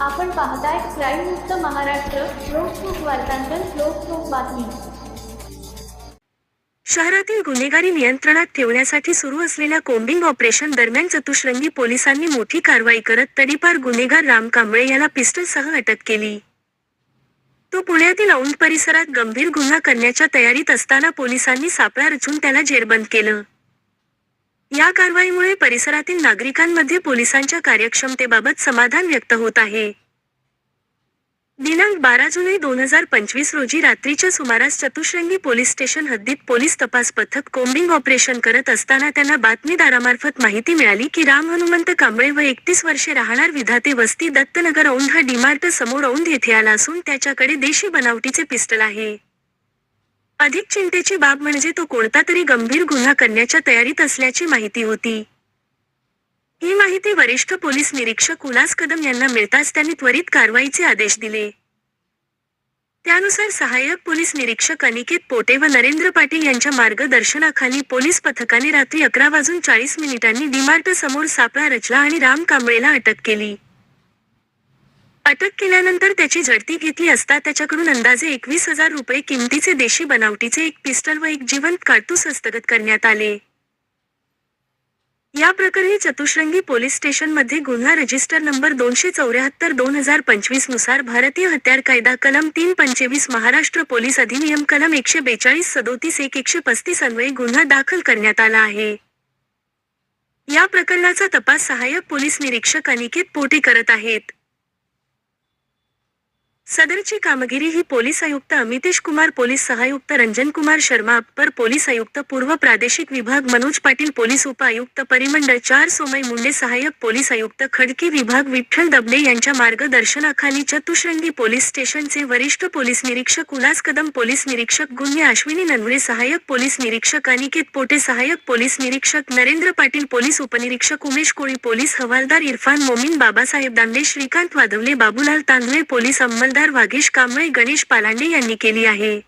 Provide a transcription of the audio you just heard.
आपण पाहताय क्राईम मुक्त महाराष्ट्र लोकसुख वार्तांकन लोकसुख बातमी. शहरातील गुन्हेगारी नियंत्रणात ठेवण्यासाठी सुरू असलेल्या कोम्बिंग ऑपरेशन दरम्यान चतुश्रंगी पोलिसांनी मोठी कारवाई करत तडीपार गुन्हेगार राम कांबळे याला पिस्टलसह अटक केली. तो पुण्यातील औंध परिसरात गंभीर गुन्हा करण्याच्या तयारीत असताना पोलिसांनी सापळा रचून त्याला जेरबंद केलं. या कारवाईमुळे परिसरातील नागरिकांमध्ये पोलिसांच्या कार्यक्षमतेबाबत समाधान व्यक्त होत आहे. दिनांक बारा जुलै दोन हजार पंचवीस रोजी रात्रीच्या सुमारास चतुश्रंगी पोलीस स्टेशन हद्दीत पोलीस तपास पथक कोम्बिंग ऑपरेशन करत असताना त्यांना बातमीदारामार्फत माहिती मिळाली की राम हनुमंत कांबळे व एकतीस वर्षे राहणार विधाते वस्ती दत्तनगर औंध हा डिमार्ट समोर औंध येथे आला असून त्याच्याकडे देशी बनावटीचे पिस्टल आहे. अधिक चिंतेची बाब म्हणजे तो कोणता तरी गंभीर गुन्हा करण्याच्या तयारीत असल्याची माहिती होती. ही माहिती वरिष्ठ पोलीस निरीक्षक उल्हास कदम यांना मिळताच त्यांनी त्वरित कारवाईचे आदेश दिले. त्यानुसार सहाय्यक पोलीस निरीक्षक अनिकेत पोटे व नरेंद्र पाटील यांच्या मार्गदर्शनाखाली पोलीस पथकाने रात्री अकरा वाजून चाळीस मिनिटांनी डीमार्ट समोर सापळा रचला आणि राम कांबळेला अटक केली. अटक केल्यानंतर त्याची झडती घेतली असता त्याच्याकडून अंदाजे एकवीस हजार रुपये किमतीचे देशी बनावटीचे एक पिस्टल व एक जिवंत काडतूस हस्तगत करण्यात आले. या प्रकरणी चतुश्रंगी पोलीस स्टेशनमध्ये गुन्हा रजिस्टर नंबर दोनशे चौऱ्याहत्तर दोन हजार पंचवीसनुसार भारतीय हत्यार कायदा कलम तीन पंचवीस महाराष्ट्र पोलीस अधिनियम कलम एकशे बेचाळीस सदोतीस एक एकशे पस्तीस अन्वये गुन्हा दाखल करण्यात आला आहे. या प्रकरणाचा तपास सहाय्यक पोलीस निरीक्षक अनिकेत पोटे करत आहेत. सदरची कामगिरी ही पोलीस आयुक्त अमितेश कुमार पोलीस सहायुक्त रंजन कुमार शर्मा अप्पर पोलीस आयुक्त पूर्व प्रादेशिक विभाग मनोज पाटील पोलीस उपआयुक्त परिमंडळ चार सोमय मुंडे सहाय्यक पोलीस आयुक्त खडकी विभाग विठ्ठल दबडे यांच्या मार्गदर्शनाखाली चतुश्रंगी पोलीस स्टेशनचे वरिष्ठ पोलीस निरीक्षक उल्हास कदम पोलीस निरीक्षक गुन्हे अश्विनी ननवरे सहाय्यक पोलीस निरीक्षक अनिकेत पोटे सहाय्यक पोलीस निरीक्षक नरेंद्र पाटील पोलीस उपनिरीक्षक उमेश कोळी पोलीस हवालदार इरफान मोमीन बाबासाहेब दांडे श्रीकांत वादवले बाबूलाल तांदळे पोलीस अंमलदार वागेश कांबळे गणेश पालांडे यांनी केली आहे.